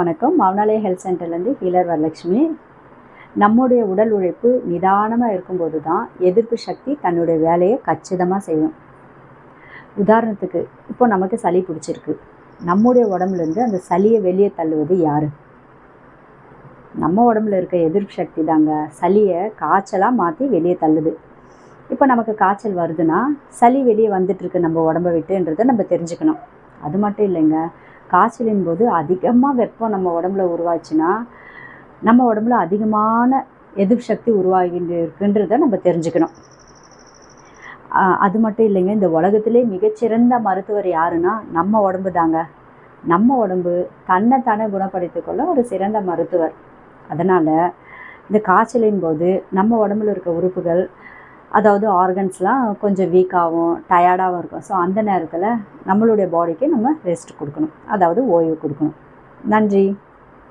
வணக்கம். மவுனாலய ஹெல்த் சென்டர்லேருந்து ஹீலர் வரலட்சுமி. நம்முடைய உடல் உழைப்பு நிதானமாக இருக்கும்போது தான் எதிர்ப்பு சக்தி தன்னுடைய வேலையை கச்சிதமாக செய்யும். உதாரணத்துக்கு இப்போ நமக்கு சளி பிடிச்சிருக்கு. நம்முடைய உடம்புலேருந்து அந்த சளியை வெளியே தள்ளுவது யார்? நம்ம உடம்புல இருக்க எதிர்ப்பு சக்தி தாங்க. சளியை காய்ச்சலாக மாற்றி வெளியே தள்ளுது. இப்போ நமக்கு காய்ச்சல் வருதுன்னா சளி வெளியே வந்துட்டுருக்கு நம்ம உடம்பை விட்டுன்றதை நம்ம தெரிஞ்சுக்கணும். அது மட்டும் இல்லைங்க. காய்ச்சலின் போது அதிகமாக வெப்பம் நம்ம உடம்புல உருவாச்சுன்னா நம்ம உடம்புல அதிகமான எதிர் சக்தி உருவாகிட்டு இருக்குன்றதை நம்ம தெரிஞ்சுக்கணும். அது மட்டும் இல்லைங்க இந்த உலகத்திலே மிகச்சிறந்த மருத்துவர் யாருன்னா நம்ம உடம்பு தாங்க. நம்ம உடம்பு தன்னைத்தானே குணப்படுத்திக் கொள்ள ஒரு சிறந்த மருத்துவர். அதனால் இந்த காய்ச்சலின் போது நம்ம உடம்புல இருக்க உறுப்புகள் அதாவது ஆர்கன்ஸ்லாம் கொஞ்சம் வீக்காகவும் டயர்டாகவும் இருக்கும். ஸோ அந்த நேரத்தில் நம்மளுடைய பாடிக்கு நம்ம ரெஸ்ட் கொடுக்கணும். அதாவது ஓய்வு கொடுக்கணும். நன்றி.